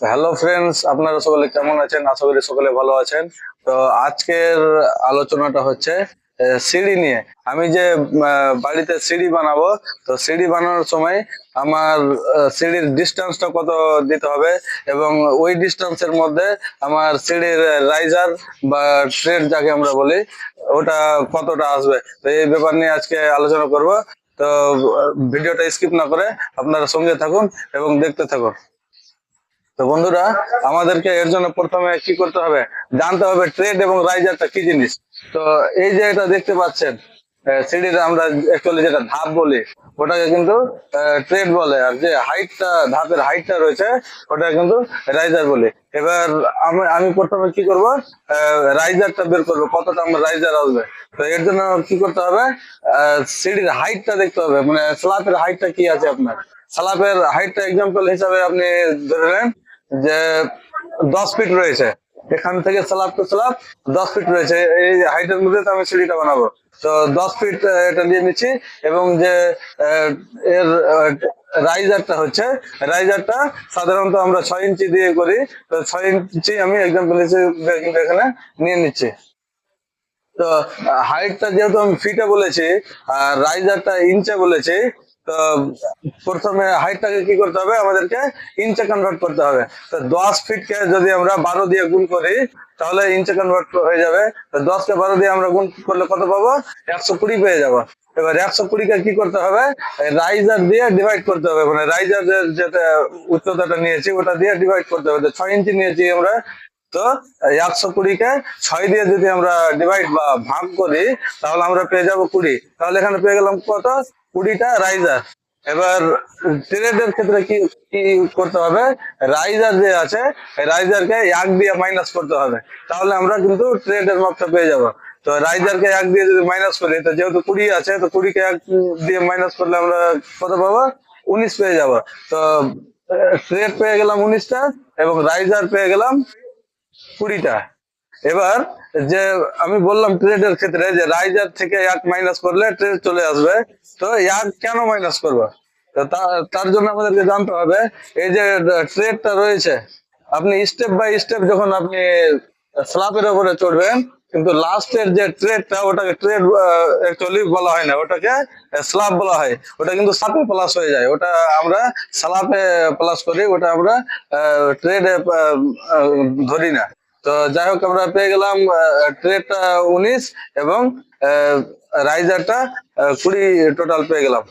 Hello friends আপনারা সকলে কেমন আছেন? আশা করি সকলে ভালো আছেন। তো আজকের আলোচনাটা হচ্ছে সিঁড়ি নিয়ে। আমি যে বাড়িতে সিঁড়ি বানাবো, তো সিঁড়ি বানানোর সময় আমার সিঁড়ির ডিস্টেন্সটা কত দিতে হবে এবং ওই ডিস্টেন্সের মধ্যে আমার সিঁড়ির রাইজার বা ট্রেড যাকে আমরা বলি, ওটা কতটা আসবে? তো এই ব্যাপার নিয়ে আজকে আলোচনা করব। তো ভিডিওটা স্কিপ না করে আপনারা সঙ্গে থাকুন এবং দেখতে থাকুন। তো বন্ধুরা, আমাদেরকে এর জন্য প্রথমে কি করতে হবে? জানতে হবে ট্রেড এবং রাইজারটা কি জিনিস। তো এই যে এটা দেখতে পাচ্ছেন সিঁড়ির আমরা অ্যাকচুয়ালি যেটা ধাপ বলি, ওটাকে কিন্তু ট্রেড বলে। আর যে হাইটটা ধাপের হাইটটা রয়েছে, ওটা কিন্তু রাইজার বলি। এবার আমি আমি প্রথমে কি করব? রাইজারটা বের করব, কতটা আমার রাইজার আসবে। তো এর জন্য কি করতে হবে? সিঁড়ির হাইটটা দেখতে হবে মানে স্ল্যাবের হাইটটা কি আছে আপনার? স্ল্যাবের হাইটটা এক্সাম্পল হিসাবে আপনি ধরে নেন যে দশ ফিট রয়েছে। এখান থেকে স্ল্যাব টু স্ল্যাব দশ ফিট রয়েছে। এই হাইটের মধ্যে তো আমি সিঁড়িটা বানাবো। তো দশ ফিট এটা নিয়ে নিচ্ছি এবং যে এর রাইজারটা হচ্ছে রাইজারটা সাধারণত আমরা ছয় ইঞ্চি দিয়ে করি। তো ছয় ইঞ্চি আমি এক্সাম্পল হিসেবে এখানে নিয়ে নিচ্ছি। তো হাইটটা যেহেতু আমি ফিটে বলেছি, আর রাইজারটা ইঞ্চে বলেছি তো প্রথমে হাইটটাকে কি করতে হবে? আমাদেরকে ইঞ্চে কনভার্ট করতে হবে। তো দশ ফিটকে যদি আমরা বারো দিয়ে গুণ করি, তাহলে ইঞ্চে কনভার্ট হয়ে যাবে। তো দশকে বারো দিয়ে আমরা গুণ করলে কত পাবো? একশো কুড়ি পেয়ে যাব। এবার একশো কুড়িকে কি করতে হবে? রাইজার দিয়ে ডিভাইড করতে হবে। মানে রাইজার যেটা উচ্চতাটা নিয়েছি, ওটা দিয়ে ডিভাইড করতে হবে। ছয় ইঞ্চি নিয়েছি আমরা। তো একশো কুড়িকে ছয় দিয়ে যদি আমরা ডিভাইড বা ভাগ করি, তাহলে আমরা পেয়ে যাব কুড়ি। তাহলে এখানে পেয়ে গেলাম কত? কুড়িটা রাইজার এবার ট্রেডের ক্ষেত্রে কি কি করতে হবে? রাইজার যে আছে রাইজারকে এক দিয়ে মাইনাস করতে হবে। তাহলে আমরা কিন্তু ট্রেডের মাপটা পেয়ে যাব। তো রাইজারকে এক দিয়ে যদি মাইনাস করি, তো যেহেতু কুড়ি আছে, তো কুড়িকে এক দিয়ে মাইনাস করলে আমরা কত পাবো? উনিশ পেয়ে যাব। তো ট্রেড পেয়ে গেলাম উনিশটা, এবং রাইজার পেয়ে গেলাম কুড়িটা। এবার যে আমি বললাম ট্রেডের ক্ষেত্রে যে রাইজার থেকে এক মাইনাস করলে ট্রেড চলে আসবে, তো এক কেন মাইনাস করব? তার জন্য আমাদেরকে জানতে হবে, এই যে ট্রেডটা রয়েছে, আপনি স্টেপ বাই স্টেপ যখন আপনি স্ল্যাবের উপরে চড়বেন, কিন্তু লাস্টের যে ট্রেডটা ওটাকে ট্রেড অ্যাকচুয়ালি বলা হয় না, ওটাকে স্ল্যাব বলা হয়। ওটা কিন্তু সাপে প্লাস হয়ে যায়। ওটা আমরা স্ল্যাবে প্লাস করি, ওটা আমরা ট্রেডে ধরি না। তো যাই হোক, আমরা পেয়ে গেলাম ট্রেডটা উনিশ এবং রাইজারটা কুড়ি টোটাল পেয়ে গেলাম,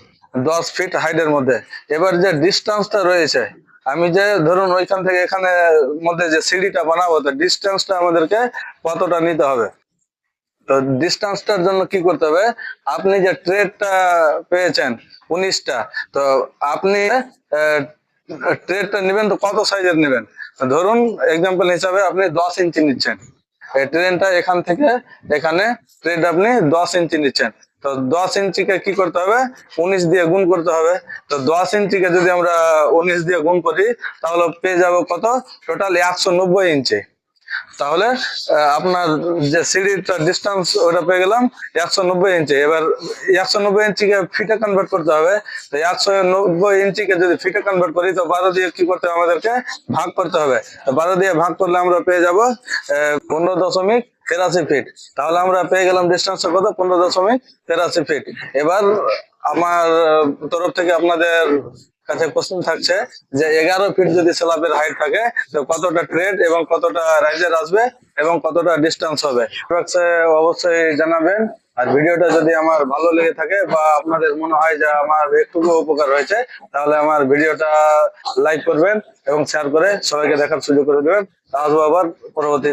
দশ ফিট হাইটের মধ্যে। এবার যে ডিস্টেন্সটা রয়েছে, আমি যে ধরুন ওইখান থেকে এখানে মধ্যে যে সিঁড়িটা বানাবো, তো ডিস্টেন্সটা আমাদেরকে কতটা নিতে হবে? তো ডিস্টেন্সটার জন্য কি করতে হবে? আপনি যে ট্রেডটা পেয়েছেন উনিশটা, তো আপনি ট্রেডটা নেবেন তো কত সাইজের নেবেন? ধরুন এক্সাম্পল হিসাবে আপনি দশ ইঞ্চি নিচ্ছেন। এই ট্রেনটা এখান থেকে এখানে ট্রেন আপনি দশ ইঞ্চি নিচ্ছেন। তো দশ ইঞ্চিকে কি করতে হবে? উনিশ দিয়ে গুণ করতে হবে। তো দশ ইঞ্চিকে যদি আমরা উনিশ দিয়ে গুণ করি, তাহলে পেয়ে যাব কত? টোটাল একশো নব্বই ইঞ্চি। তাহলে আপনার যে সিঁড়িটা ডিস্টেন্স ওটা পেয়ে গেলাম একশো নব্বই ইঞ্চি এবার একশো নব্বই ইঞ্চিকে ফিটে কনভার্ট করতে হবে। তো একশো নব্বই ইঞ্চিকে যদি ফিটে কনভার্ট করি, তো বারো দিয়ে কি করতে হবে আমাদেরকে? ভাগ করতে হবে। তো বারো দিয়ে ভাগ করলে আমরা পেয়ে যাব পনেরো দশমিক তেরাশি ফিট তাহলে আমরা পেয়ে গেলাম ডিস্টেন্সটা কত? পনেরো দশমিক তেরাশি ফিট এবার আমার তরফ থেকে আপনাদের কাছে কোশ্চেন থাকছে যে এগারো ফিট যদি স্ল্যাবের হাইট থাকে, তো কতটা ট্রেড এবং কতটা রাইজার আসবে এবং কতটা ডিস্টেন্স হবে? অবশ্যই জানাবেন। আর ভিডিওটা যদি আমার ভালো লেগে থাকে বা আপনাদের মনে হয় যে আমার একটুকু উপকার হয়েছে, তাহলে আমার ভিডিওটা লাইক করবেন এবং শেয়ার করে সবাইকে দেখার সুযোগ করে দেবেন। আসব আবার পরবর্তী